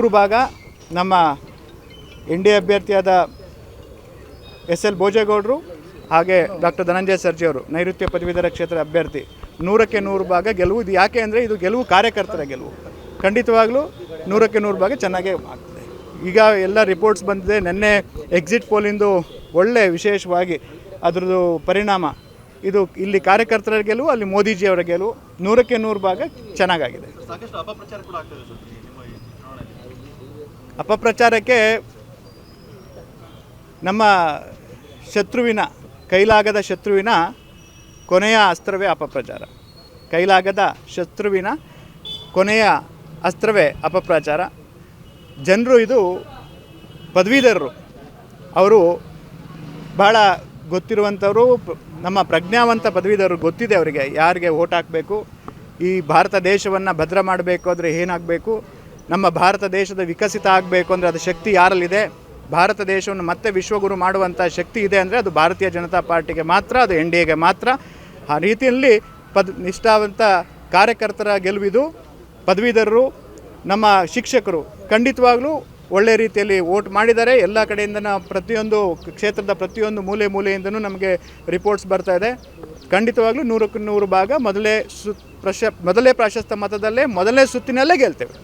ಮೂರು ಭಾಗ, ನಮ್ಮ ಎನ್ ಡಿ ಅಭ್ಯರ್ಥಿಯಾದ ಎಸ್ ಎಲ್ ಭೋಜೇಗೌಡರು ಹಾಗೆ ಡಾಕ್ಟರ್ ಧನಂಜಯ ಸರ್ಜಿ ಅವರು ನೈಋತ್ಯ ಪದವೀಧರ ಕ್ಷೇತ್ರ ಅಭ್ಯರ್ಥಿ. ನೂರಕ್ಕೆ ನೂರು ಭಾಗ ಗೆಲುವು. ಇದು ಯಾಕೆ ಅಂದರೆ ಇದು ಗೆಲುವು ಕಾರ್ಯಕರ್ತರ ಗೆಲುವು. ಖಂಡಿತವಾಗಲೂ ನೂರಕ್ಕೆ ನೂರು ಭಾಗ ಚೆನ್ನಾಗೇ ಆಗ್ತದೆ. ಈಗ ಎಲ್ಲ ರಿಪೋರ್ಟ್ಸ್ ಬಂದಿದೆ, ನಿನ್ನೆ ಎಕ್ಸಿಟ್ ಪೋಲಿಂದು ಒಳ್ಳೆ ವಿಶೇಷವಾಗಿ ಅದರದ್ದು ಪರಿಣಾಮ. ಇದು ಇಲ್ಲಿ ಕಾರ್ಯಕರ್ತರ ಗೆಲುವು, ಅಲ್ಲಿ ಮೋದಿಜಿಯವರ ಗೆಲುವು. ನೂರಕ್ಕೆ ನೂರು ಭಾಗ ಚೆನ್ನಾಗಾಗಿದೆ. ಅಪಪ್ರಚಾರಕ್ಕೆ ನಮ್ಮ ಶತ್ರುವಿನ, ಕೈಲಾಗದ ಶತ್ರುವಿನ ಕೊನೆಯ ಅಸ್ತ್ರವೇ ಅಪಪ್ರಚಾರ. ಕೈಲಾಗದ ಶತ್ರುವಿನ ಕೊನೆಯ ಅಸ್ತ್ರವೇ ಅಪಪ್ರಚಾರ. ಜನರು ಇದು ಪದವೀಧರರು. ಅವರು ಭಾಳ ಗೊತ್ತಿರುವಂಥವರು, ನಮ್ಮ ಪ್ರಜ್ಞಾವಂತ ಪದವೀಧರರು ಗೊತ್ತಿದೆ ಅವರಿಗೆ ಯಾರಿಗೆ ಓಟ್ ಹಾಕಬೇಕು, ಈ ಭಾರತ ದೇಶವನ್ನು ಭದ್ರ ಮಾಡಬೇಕು ಏನಾಗಬೇಕು. ನಮ್ಮ ಭಾರತ ದೇಶದ ವಿಕಸಿತ ಆಗಬೇಕು ಅಂದರೆ ಅದು ಶಕ್ತಿ ಯಾರಲ್ಲಿದೆ? ಭಾರತ ದೇಶವನ್ನು ಮತ್ತೆ ವಿಶ್ವಗುರು ಮಾಡುವಂಥ ಶಕ್ತಿ ಇದೆ ಅಂದರೆ ಅದು ಭಾರತೀಯ ಜನತಾ ಪಾರ್ಟಿಗೆ ಮಾತ್ರ, ಅದು ಎನ್ ಡಿ ಎಗೆ ಮಾತ್ರ. ಆ ರೀತಿಯಲ್ಲಿ ಪದ್, ನಿಷ್ಠಾವಂತ ಕಾರ್ಯಕರ್ತರ ಗೆಲುವಿದು ಪದವೀಧರರು, ನಮ್ಮ ಶಿಕ್ಷಕರು ಖಂಡಿತವಾಗಲೂ ಒಳ್ಳೆ ರೀತಿಯಲ್ಲಿ ವೋಟ್ ಮಾಡಿದ್ದಾರೆ. ಎಲ್ಲ ಕಡೆಯಿಂದ ಪ್ರತಿಯೊಂದು ಕ್ಷೇತ್ರದ ಪ್ರತಿಯೊಂದು ಮೂಲೆ ಮೂಲೆಯಿಂದನೂ ನಮಗೆ ರಿಪೋರ್ಟ್ಸ್ ಬರ್ತಾ ಇದೆ. ಖಂಡಿತವಾಗ್ಲೂ ನೂರಕ್ಕೆ ನೂರು ಭಾಗ ಮೊದಲೇ ಸು, ಪ್ರಶ, ಮೊದಲೇ ಪ್ರಾಶಸ್ತ್ಯ ಮತದಲ್ಲೇ ಮೊದಲನೇ ಸುತ್ತಿನಲ್ಲೇ ಗೆಲ್ತೇವೆ.